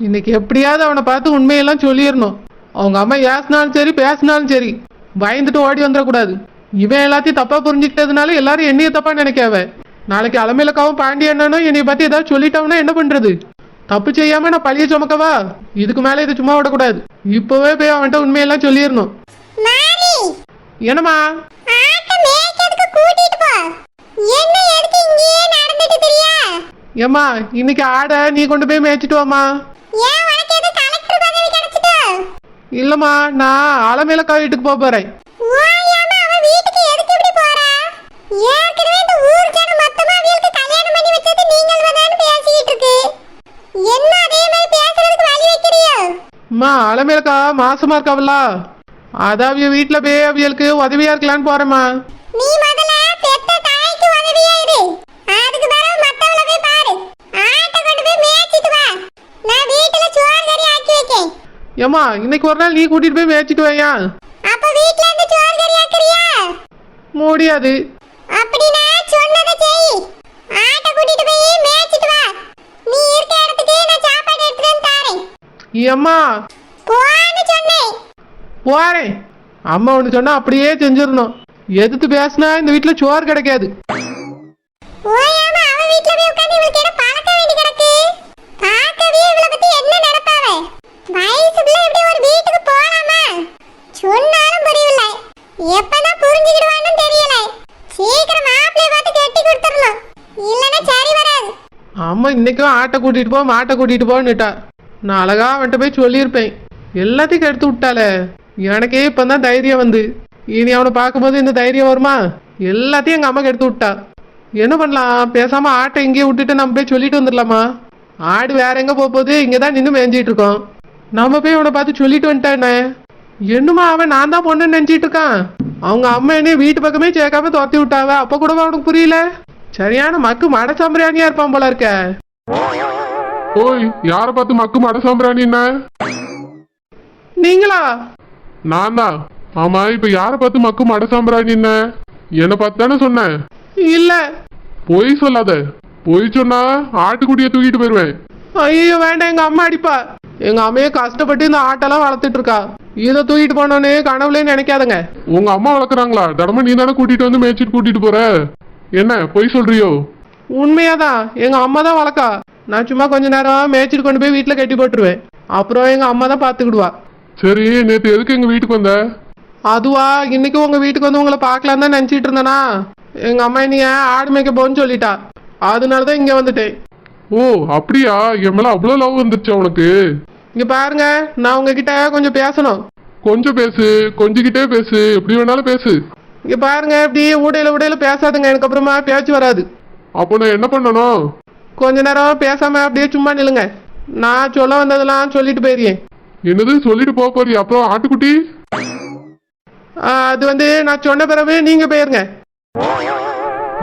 இன்னைக்கு எப்படியாவது அவனை பார்த்து உண்மையெல்லாம் சொல்லிடணும். அவங்க அம்மா ஏசினாலும் சரி பேசினாலும் சரி பயந்துட்டு ஓடி வந்துடக்கூடாது. இவன் எல்லாத்தையும் தப்பா புரிஞ்சுக்கிட்டதுனால எல்லாரும் என்னைய தப்பா நினைக்காவ நாளைக்கு அலமையிலக்காவும் பாண்டியண்ணனும் என்னைய பத்தி ஏதாவது சொல்லிட்டோம்னா என்ன பண்றது? தப்பு செய்யாம நான் பழிய சுமக்கவா? இதுக்கு மேல இது சும்மா விடக்கூடாது. இப்பவே போய் அவன்கிட்ட உண்மையெல்லாம் சொல்லிடணும். மாமி! என்னம்மா? என்ன ஏம்மா இன்னைக்கு ஆடை நீ கொண்டு போய் மேய்ச்சிட்டு வாம்மா. இல்லம்மா நான் அலமேலக்கா வீட்டுக்கு போக போறேன். அம்மா அலமேலக்கா மாசமா இருக்காவல்ல. அதான் அவிய வீட்டுல போய் அவியலுக்கு உதவியா இருக்கலான்னு போறேம்மா நீ முதல்ல பெத்த தாய்க்கு உதவியா இரு அதுக்கு பிறகு மத்தவள போய் பாரு ஆட்டை கொண்டு போய் மேய்ச்சிட்டு வா நான் வீட்டுல சோறு கறி ஆக்கி வைக்கேன் ஏம்மா இன்னைக்கு ஒரு நாள் நீ கூட்டிட்டு போய் மேய்ச்சிட்டு வையா? அப்ப வீட்ல இருந்து சோறு கறி ஆக்குறியா? முடியாது. அப்படின்னா சொன்னதை செய். ஆட்டை கூட்டிட்டு போய் மேய்ச்சிட்டு வா. நீ இருக்க இடத்துக்கு நான் சாப்பாடு எடுத்துட்டு வந்து தாரேன். அம்மா போன்னு சொன்னேன். போறேன். அம்மா ஒன்று சொன்னா அப்படியே செஞ்சிடணும். எதிர்த்து பேசினா இந்த வீட்டுல சோறு கிடைக்காது. ஓயாம அவ வீட்ல போய் உட்கார்ந்து இவளுக்கு என்ன பழக்க வேண்டி கிடக்கு பார்க்கவே இவள பத்தி என்ன நினைப்பாவ வயசு பிள்ளை இப்படி ஒரு வீட்டுக்கு போலாமா சொன்னாலும் புரியல எப்பதான் புரிஞ்சுக்கிடுவான்னு தெரியல சீக்கிரம் மாப்பிள்ளைய பார்த்து கட்டி கொடுத்துடணும் இல்லைன்னா சரி வராது அம்மா இன்னைக்கும் ஆட்டை கூட்டிட்டு போ மாட்டை கூட்டிட்டு போன்னுட்டா. நான் அழகா அவன்கிட்ட போய் சொல்லியிருப்பேன். எல்லாத்தையும் எடுத்து விட்டாளே. எனக்கே இப்போ தான் தைரியம் வந்து. இனி அவனை பார்க்கும்போது இந்த தைரியம் வருமா? எல்லாத்தையும் எங்கள் அம்மாக்கு எடுத்து விட்டா. என்ன பண்ணலாம்? பேசாம ஆட்டை இங்கேயே விட்டுட்டு நம்ம போய் சொல்லிட்டு வந்துடலாமா? ஆடு வேற எங்க போக போகுது? இங்கே தான் நின்று மேய்ஞ்சிட்டு இருக்கோம். நம்ம போய் அவனை பார்த்து சொல்லிட்டு வந்துட்டானே என்னமா அவன் நான் தான் பொண்ணுன்னு நினச்சிட்டு இருக்கான். அவங்க அம்மா என்னைய வீட்டு பக்கமே சேர்க்காம துரத்தி விட்டாவ? அப்போ கூட அவனுக்கு புரியல? சரியான மக்கு மட சாம்பிராணியா இருப்பான் போல இருக்க. ஓய் யார பார்த்து மக்கு மட சாம்பிராணி என்ன? நீங்களா? நான் தான். ஆமா இப்ப யார பார்த்து மக்கு மட சாம்பிராணி என்ன? என்ன பார்த்து தானே சொன்னேன். இல்ல. பொய் சொல்லாத. பொய் சொன்னா ஆட்டுக்குட்டியை தூக்கிட்டு போயிருவேன். ஐயோ வேண்டாம் எங்க அம்மா அடிப்பா. எங்க அம்மையே கஷ்டப்பட்டு இந்த ஆட்டெல்லாம் வளர்த்துட்டு இருக்கா. இதை தூக்கிட்டு போனோன்னு கனவுலே நினைக்காதங்க. உங்க அம்மா வளர்க்குறாங்களா? தினமும் நீ தானே கூட்டிட்டு வந்து மேய்ச்சிட்டு கூட்டிட்டு போற? என்ன பொய் சொல்றியோ? உண்மையாதான் எங்க அம்மா தான் வளர்க்கா. நான் சும்மா கொஞ்ச நேரம் மேய்ச்சிட்டு கொண்டு போய் வீட்டுல கட்டி போட்டுருவேன். அப்புறம் எங்க அம்மா தான் பாத்துக்கிடுவா. சரி நேத்து எதுக்கு எங்க வீட்டுக்கு வந்த? அதுவா இன்னைக்கு உங்க வீட்டுக்கு வந்து உங்களை பார்க்கலாம் தான் நினைச்சிட்டு இருந்தேனா? எங்க அம்மா நீ ஆடு மேய்க்க போன்னு சொல்லிட்டா. அதனால தான் இங்க வந்துட்டேன். ஓ அப்படியா? என் மேல அவ்வளவு லவ் வந்துருச்சா உனக்கு? இங்க பாருங்க நான் உங்ககிட்ட கொஞ்சம் பேசணும். கொஞ்சம் பேசு கொஞ்சிக்கிட்டே பேசு. எப்படி வேணாலும் பேசு. இங்க பாருங்க இப்படி ஊடையில ஊடையில பேசாதுங்க. எனக்கு அப்புறமா பேச்சு வராது. அப்போ நான் என்ன பண்ணணும் கொஞ்ச நேரம் பேசாம அப்படியே சும்மா நில்லுங்க. நான் சொல்ல வந்ததெல்லாம் சொல்லிட்டு போயிருக்கேன். என்னது? சொல்லிட்டு போக போறியா? அப்புறம் ஆட்டுக்குட்டி? அது வந்து நான் சொன்ன பிறகு நீங்க போயிருங்க.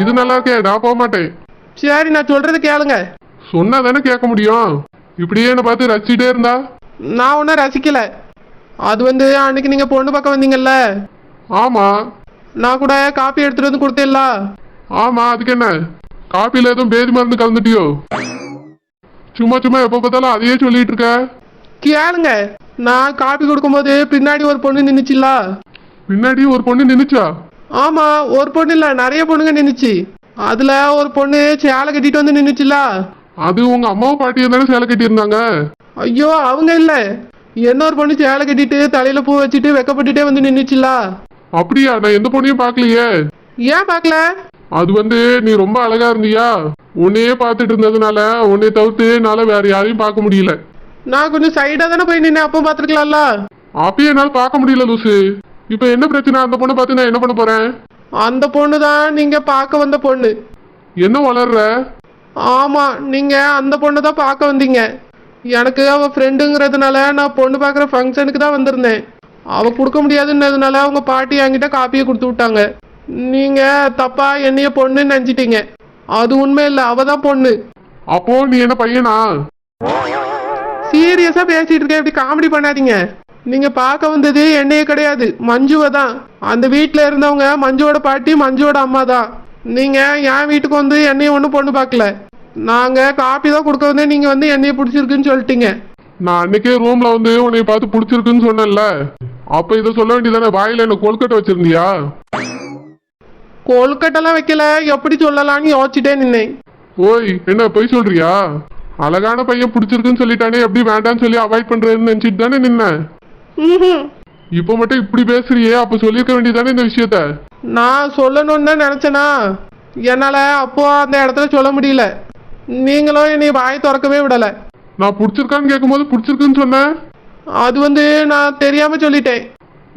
இது நல்லா இருக்கே நான் போக மாட்டேன். சரி நான் சொல்றது கேளுங்க. சொன்னா தானே கேட்க முடியும். இப்படியே என்ன பார்த்து ரசிச்சுட்டே இருந்தா? நான் ஒன்றும் ரசிக்கல. அது வந்து அன்னைக்கு நீங்க பொண்ணு பக்கம் வந்தீங்கல்ல? ஆமா. நான் கூட காப்பி எடுத்துட்டு வந்து கொடுத்தேன்ல. ஆமா அதுக்கு என்ன? காப்பில எதுவும் பேதி மருந்து கலந்துட்டியோ? சும்மா சும்மா எப்ப பார்த்தாலும் அதையே சொல்லிட்டு இருக்க. கேளுங்க. நான் காப்பி கொடுக்கும்போது பின்னாடி ஒரு பொண்ணு நின்னுச்சுல்ல? பின்னாடி ஒரு பொண்ணு நின்னுச்சா? ஆமா ஒரு பொண்ணு இல்ல நிறைய பொண்ணுங்க நின்னுச்சு. அதுல ஒரு பொண்ணு சேலை கட்டிட்டு வந்து நின்னுச்சுல்ல? அது உங்க அம்மாவும் பாட்டியும் தானே சேலை கட்டி இருந்தாங்க ஐயோ அவங்க இல்ல. இன்னொரு பொண்ணு சேலை கட்டிட்டு தலையில பூ வச்சுட்டு வெக்கப்பட்டுட்டே வந்து நின்னுச்சுல்ல? அப்படியா நான் எந்த பொண்ணையும் பார்க்கலையே. ஏன் பார்க்கல? அது வந்து நீ ரொம்ப அழகா இருந்தியா? உன்னையே பார்த்துட்டு இருந்ததுனால உன்னை தவிர்த்து என்னால வேற யாரையும் பார்க்க முடியல. நான் கொஞ்சம் சைடா தானே போய் நின்னேன் அப்போ பார்த்துருக்கலாம்ல? அப்பயும் என்னால பார்க்க முடியல லூசு. இப்ப என்ன பிரச்சனை? அந்த பொண்ணை பார்த்து நான் என்ன பண்ண போறேன்? அந்த பொண்ணு தான் நீங்க பார்க்க வந்த பொண்ணு. என்ன வளர்ற? ஆமா நீங்க அந்த பொண்ணு தான் பார்க்க வந்தீங்க. எனக்கு அவ ஃப்ரெண்டுங்கிறதுனால நான் பொண்ணு பார்க்குற ஃபங்க்ஷனுக்கு தான் வந்திருந்தேன். அவ கொடுக்க முடியாதுன்னதுனால அவங்க பாட்டி என்கிட்ட காப்பியை கொடுத்து விட்டாங்க. நீங்க தப்பா என்னைய பொண்ணுன்னு நினச்சிட்டீங்க. அது உண்மை இல்லை அவ தான் பொண்ணு. அப்போ நீ என்ன பையனா? சீரியஸா பேசிட்டு இருக்கேன் இப்படி காமெடி பண்ணாதீங்க. நீங்க பார்க்க வந்தது என்னைய கிடையாது மஞ்சுவை தான். அந்த வீட்டில் இருந்தவங்க மஞ்சுவோட பாட்டி மஞ்சுவோட அம்மா தான். நீங்க என் வீட்டுக்கு வந்து என்னைய ஒன்றும் பொண்ணு பார்க்கல. நாங்க காப்பி தான் கொடுக்க வந்தே நீங்க வந்து என்னைய பிடிச்சிருக்குன்னு சொல்லிட்டீங்க. நான் அன்னைக்கே ரூம்ல வந்து உன்னை பார்த்து பிடிச்சிருக்குன்னு சொன்னேன்ல. அப்ப இதை சொல்ல வேண்டியதானே வாயில என்ன கொழுக்கட்டை வச்சிருந்தியா? கொழுக்கட்டெல்லாம் வைக்கல. எப்படி சொல்லலாம்னு யோசிச்சுட்டே நின்னேன். ஓய் என்ன பொய் சொல்றியா? அழகான பையன் பிடிச்சிருக்குன்னு சொல்லிட்டானே எப்படி வேண்டாம்னு சொல்லி அவாய்ட் பண்றேன்னு நினைச்சிட்டு தானே நின்ன ம்ஹும். இப்போ மட்டும் இப்படி பேசுறியே அப்ப சொல்லியிருக்க வேண்டியதானே இந்த விஷயத்த? நான் சொல்லணும்னு தான் நினச்சேனா? என்னால் அப்போ அந்த இடத்துல சொல்ல முடியல. நீங்களும் என்னை வாய் திறக்கவே விடலை. நான் பிடிச்சிருக்கான்னு கேட்கும்போது பிடிச்சிருக்குன்னு சொன்னேன் அது வந்து நான் தெரியாமல் சொல்லிட்டேன்.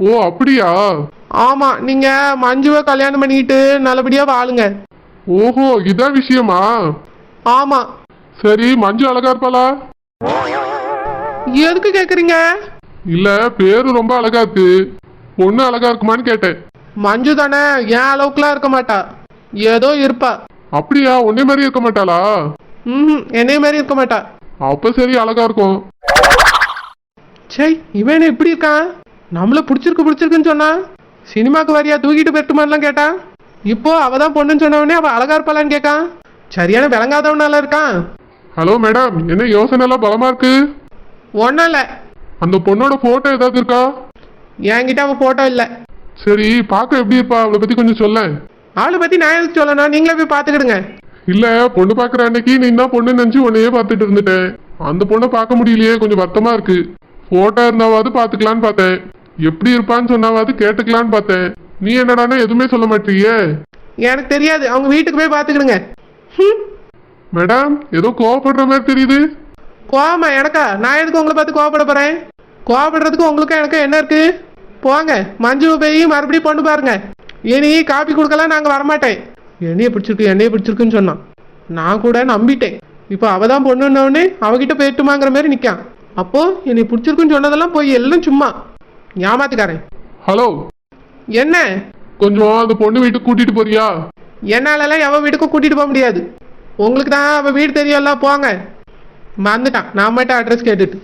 ஓ அப்படியா? ஆமாம் நீங்கள் மஞ்சுவை கல்யாணம் பண்ணிக்கிட்டு நல்லபடியாக வாழுங்க. ஓஹோ இதான் விஷயமா? ஆமாம் சரி மஞ்சு அழகா இருப்பாளா எதுக்கு கேட்குறீங்க இல்ல பேரு ரொம்ப அழகா இருக்கு பொண்ணு அழகா இருக்குமான்னு கேட்டேன். மஞ்சு தானே என் அளவுக்குலாம் இருக்க மாட்டா. ஏதோ இருப்பா. அப்படியா உன்னை மாதிரி இருக்க மாட்டாளா? ம் என்னைய மாதிரி இருக்க மாட்டா. அப்ப சரி அழகா இருக்கும். சே இவன் என்ன இப்படி இருக்கான்? நம்மள பிடிச்சிருக்கு பிடிச்சிருக்குன்னு சொன்னா? சினிமாக்கு வரியா? தூக்கிட்டு பெட்டுமான்லாம் கேட்டான் இப்போ அவ தான் பொண்ணுன்னு சொன்னவனே அவ அழகா இருப்பாளான்னு கேட்கான் சரியான விளங்காதவனால இருக்கான். ஹலோ மேடம் என்ன யோசனை எல்லாம் பலமா இருக்கு? ஒன்றும் இல்லை. அந்த பொண்ணோட போட்டோ ஏதாவது இருக்கா? என்கிட்ட அவன் ஃபோட்டோ இல்லை. சரி பார்க்க எப்படி இருப்பா? அவளை பத்தி கொஞ்சம் சொல்லேன். அவளை பற்றி நான் எதுக்கு சொல்லணும்? நீங்களே போய் பார்த்துக்கிடுங்க. இல்ல பொண்ணு பாக்குற அன்னைக்கு நீ தான் பொண்ணு நினைச்சு உன்னையே பார்த்துட்டு இருந்துட்டேன். அந்த பொண்ணை பார்க்க முடியலையே கொஞ்சம் வருத்தமா இருக்கு. போட்டோ இருந்தாவது பாத்துக்கலான்னு பார்த்தேன். எப்படி இருப்பான்னு சொன்னாவது கேட்டுக்கலான்னு பார்த்தேன். நீ என்னடான்னா எதுவுமே சொல்ல மாட்டியே? எனக்கு தெரியாது. அவங்க வீட்டுக்கு போய் பார்த்துக்கிடுங்க. மேடம் ஏதோ கோவப்படுற மாதிரி தெரியுது. கோவமா? எனக்கா? நான் எதுக்கு உங்களை பார்த்து கோவப்பட போகிறேன் கோவப்படுறதுக்கு உங்களுக்கும் எனக்கும் என்ன இருக்கு? போங்க. மஞ்சு போய் மறுபடியும் பொண்ணு பாருங்க. இனி காப்பி கொடுக்கலாம் நாங்கள் வரமாட்டேன். என்னைய பிடிச்சிருக்கு என்னைய பிடிச்சிருக்குன்னு சொன்னான். நான் கூட நம்பிட்டேன். இப்போ அவ தான் பொண்ணுன்னொடனே அவகிட்ட போயிட்டுமாங்கிற மாதிரி நிற்கான் அப்போ என்னை பிடிச்சிருக்குன்னு சொன்னதெல்லாம் போய் எல்லாம் சும்மா. ஏமாத்துக்காரன் ஹலோ. என்ன? கொஞ்சம் அந்த பொண்ணு வீட்டுக்கு கூட்டிட்டு போறியா? என்னாலலாம் எவன் வீட்டுக்கும் கூட்டிகிட்டு போக முடியாது. உங்களுக்கு தான் அவள் வீடு தெரியும்ல போங்க. மறந்துட்டான் நான் மட்டும் அட்ரஸ் கேட்டுட்டு.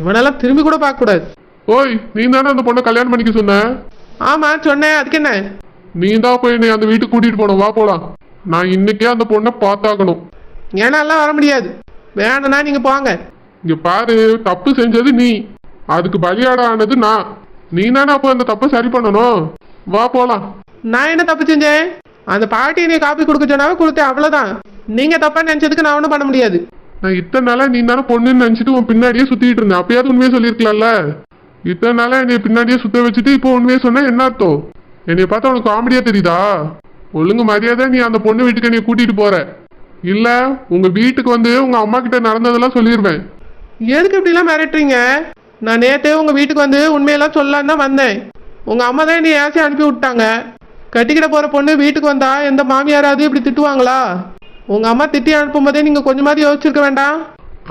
இவனெல்லாம் திரும்பி கூட பார்க்கக்கூடாது ஓய் நீ தானே அந்த பொண்ணை கல்யாணம் பண்ணிக்க சொன்ன? ஆமாம் சொன்னேன். அதுக்கு என்ன? நீ தான் போய் என்னை அந்த வீட்டுக்கு கூட்டிட்டு போனோம். வா போலாம். நான் இன்னைக்கே அந்த பொண்ணை பார்த்தாகணும். ஏன்னாலாம் வர முடியாது. வேணும்னா நீங்கள் போங்க. இங்க பாரு தப்பு செஞ்சது நீ. அதுக்கு பலியாட ஆனது நான். நீ தானே அப்போ அந்த தப்பை சரி பண்ணணும். வா போலாம். நான் என்ன தப்பு செஞ்சேன்? அந்த பாட்டி நீ காப்பி கொடுக்க சொன்னாவே கொடுத்தேன் அவ்வளோதான் நீங்கள் தப்பாக நினச்சதுக்கு நான் ஒன்றும் பண்ண முடியாது. நான் இத்தனை நாளா நீ தானே பொண்ணுன்னு நினைச்சிட்டு உன் பின்னாடியே சுத்திட்டு இருந்தேன். அப்பயாவது உண்மையை சொல்லியிருக்கலாம்ல? இத்தனை நாளா என்னை பின்னாடியே சுத்த வச்சுட்டு இப்போ உண்மையை சொன்னா என்ன அர்த்தம்? என்னைய பார்த்தா உனக்கு காமெடியா தெரியுதா? ஒழுங்கு மரியாதை நீ அந்த பொண்ணு வீட்டுக்கு என்னை கூட்டிட்டு போற. இல்ல உங்க வீட்டுக்கு வந்து உங்க அம்மா கிட்ட நடந்ததெல்லாம் சொல்லிடுவேன் எதுக்கு இப்படிலாம் மிரட்டுறீங்க? நான் நேற்றே உங்கள் வீட்டுக்கு வந்து உண்மையெல்லாம் சொல்லலான்னு தான் வந்தேன். உங்கள் அம்மா தான் என்னை ஏசி அனுப்பி விட்டாங்க. கட்டிக்கிட போகிற பொண்ணு வீட்டுக்கு வந்தா எந்த மாமியாராவது இப்படி திட்டுவாங்களா? உங்கள் அம்மா திட்டி அனுப்பும்போதே நீங்கள் கொஞ்சமாவது யோசிச்சிருக்க வேண்டாம்?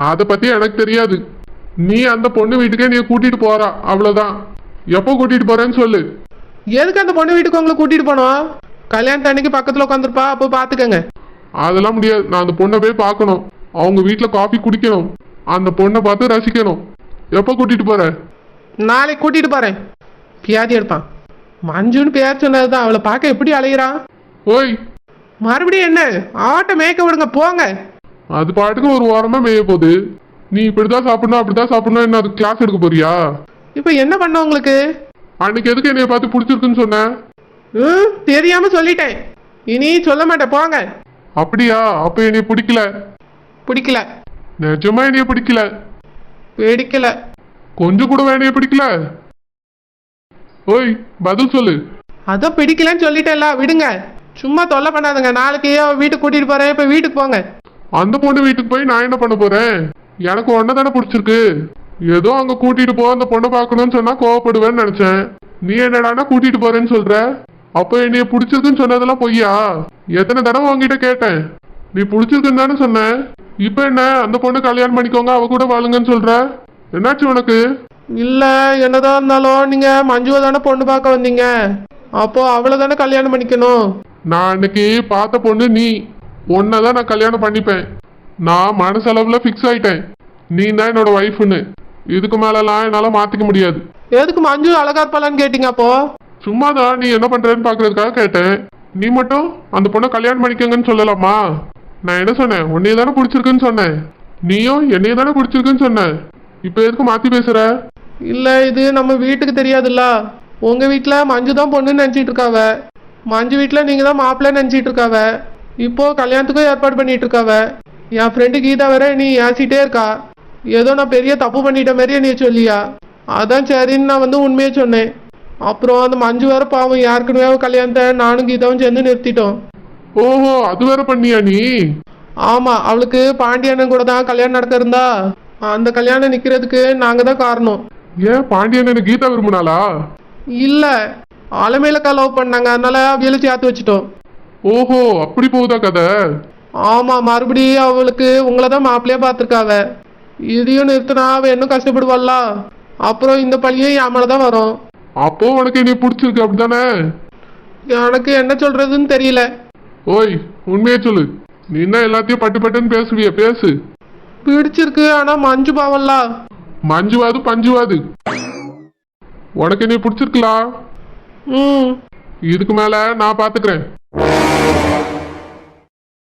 அதை பத்தி எனக்கு தெரியாது. நீ அந்த பொண்ணு வீட்டுக்கே நீ கூட்டிட்டு போறா அவ்வளவுதான். எப்போ கூட்டிட்டு போறேன்னு சொல்லு. எதுக்கு அந்த பொண்ணு வீட்டுக்கு உங்களை கூட்டிகிட்டு போனோம்? கல்யாணத்து அன்னைக்கு பக்கத்தில் உட்காந்துருப்பா அப்போ பார்த்துக்கங்க அதெல்லாம் முடியாது. நான் அந்த பொண்ணை போய் பார்க்கணும். அவங்க வீட்டில் காஃபி குடிக்கணும். அந்த பொண்ணை பார்த்து ரசிக்கணும். எப்போ கூட்டிட்டு போற? நாளைக்கு கூட்டிகிட்டு போகிறேன் பியாதி எடுப்பான். மஞ்சுன்னு பேர் சொன்னது தான் அவளை பார்க்க எப்படி அலையிறான் ஓய். மறுபடியும் என்ன? ஆட்டை மேய்க்க விடுங்க போங்க. அது பாட்டுக்கு ஒரு ஓரமா மேய போகுது. நீ இப்படிதான் சாப்பிடணும் அப்படிதான் சாப்பிடணும் என்ன அது கிளாஸ் எடுக்க போறியா? இப்போ என்ன பண்ண உங்களுக்கு? அன்னைக்கு எதுக்கு என்னைய பார்த்து பிடிச்சிருக்குன்னு சொன்ன? ம் தெரியாம சொல்லிட்டேன். இனி சொல்ல மாட்டேன் போங்க. அப்படியா? அப்ப என்னைய பிடிக்கல? பிடிக்கல. நிஜமா என்னைய பிடிக்கல? பிடிக்கல கொஞ்சம் கூட என்னைய பிடிக்கல ஓய் பதில் சொல்லு அதான் பிடிக்கலன்னு சொல்லிட்டேன்ல விடுங்க சும்மா தொல்லை பண்ணாதுங்க நாளைக்கு வீட்டுக்கு கூட்டிட்டு போறேன் இப்போ வீட்டுக்கு போங்க அந்த பொண்ணு வீட்டுக்கு போய் நான் என்ன பண்ண போறேன் எனக்கு ஒன்ன தானே பிடிச்சிருக்கு ஏதோ அங்க கூட்டிட்டு போ அந்த பொண்ணை பார்க்கணும்னு சொன்னா கோவப்படுவேன்னு நினைச்சேன் நீ என்னடான்னா கூட்டிட்டு போறேன்னு சொல்ற அப்போ என்னைய பிடிச்சிருக்குன்னு சொன்னதெல்லாம் பொய்யா எத்தனை தடவை உங்ககிட்ட கேட்டேன் நீ பிடிச்சிருக்குன்னு தானே சொன்ன இப்போ என்ன? அந்த பொண்ணு கல்யாணம் பண்ணிக்கோங்க அவ கூட வாழுங்கன்னு சொல்ற? என்னாச்சு உனக்கு? இல்ல என்னதான் இருந்தாலும் நீங்க மஞ்சுவை தானே பொண்ணு பார்க்க வந்தீங்க? அப்போ அவளை தானே கல்யாணம் பண்ணிக்கணும்? நான் அன்னைக்கு பார்த்த பொண்ணு நீ. உன்னை தான் நான் கல்யாணம் பண்ணிப்பேன். நான் மனசளவில் ஃபிக்ஸ் ஆயிட்டேன். நீ தான் என்னோட ஒய்ஃப்னு இதுக்கு மேலலாம் என்னால் மாற்றிக்க முடியாது. எதுக்கு மஞ்சு அழகா இருப்பாளான்னு கேட்டீங்க அப்போ? சும்மா தான் நீ என்ன பண்ணுறேன்னு பார்க்கறதுக்காக கேட்டேன். நீ மட்டும் அந்த பொண்ணை கல்யாணம் பண்ணிக்கங்கன்னு சொல்லலாமா? நான் என்ன சொன்னேன்? உன்னைய தானே பிடிச்சிருக்குன்னு சொன்னேன். நீயும் என்னைய தானே பிடிச்சிருக்குன்னு சொன்ன இப்போ எதுக்கு மாற்றி பேசுற? இல்லை இது நம்ம வீட்டுக்கு தெரியாதுல்ல. உங்க வீட்டில் மஞ்சு தான் பொண்ணுன்னு நினச்சிட்டு இருக்காவ. மஞ்சு வீட்டில் நீங்க தான் மாப்பிள்ள நினச்சிட்டு இருக்காவ. இப்போ கல்யாணத்துக்கும் ஏற்பாடு பண்ணிட்டு இருக்காவ. என் ஃப்ரெண்டு கீதா வேற நீ ஏசிட்டே இருக்கா. ஏதோ நான் பெரிய தப்பு பண்ணிட்ட மாதிரி நீ சொல்லியா. அதான் சரின்னு நான் வந்து உண்மையை சொன்னேன். அப்புறம் அந்த மஞ்சு வேற பாவம் யாருக்குன்னு கல்யாணத்தை நானும் கீதாவும் சேர்ந்து நிறுத்திட்டோம். ஓஹோ அது வேற பண்ணியா நீ? ஆமா அவளுக்கு பாண்டியண்ணன் கூட தான் கல்யாணம் நடக்க இருந்தா அந்த கல்யாணம் நிக்கிறதுக்கு நாங்க தான் காரணம். ஏன் பாண்டியன் என்ன கீதா விரும்பினாளா? இல்ல அலமேலக்கா லவ் பண்ணாங்க அதனால அவியலை சேர்த்து வச்சுட்டோம். ஓஹோ அப்படி போகுதா கதை? ஆமா மறுபடியும் அவளுக்கு உங்களை தான் மாப்பிள்ளையா பார்த்துருக்காவ. இதையும் நிறுத்தினா அவ இன்னும் கஷ்டப்படுவாள்ல அப்புறம் இந்த பழியும் என் தான் வரும். அப்போ உனக்கு என்னை பிடிச்சிருக்கு அப்படிதானே எனக்கு என்ன சொல்றதுன்னு தெரியல. ஓய் உண்மையை சொல்லு. நீ என்ன எல்லாத்தையும் பட்டு பட்டுன்னு பேசுவிய பேசு. பிடிச்சிருக்கு ஆனா மஞ்சு பாவல்ல. மஞ்சுவாது பஞ்சுவாது. உனக்கு என்னை பிடிச்சிருக்கலாம் ம். இதுக்கு மேல நான் பாத்துக்கிறேன்.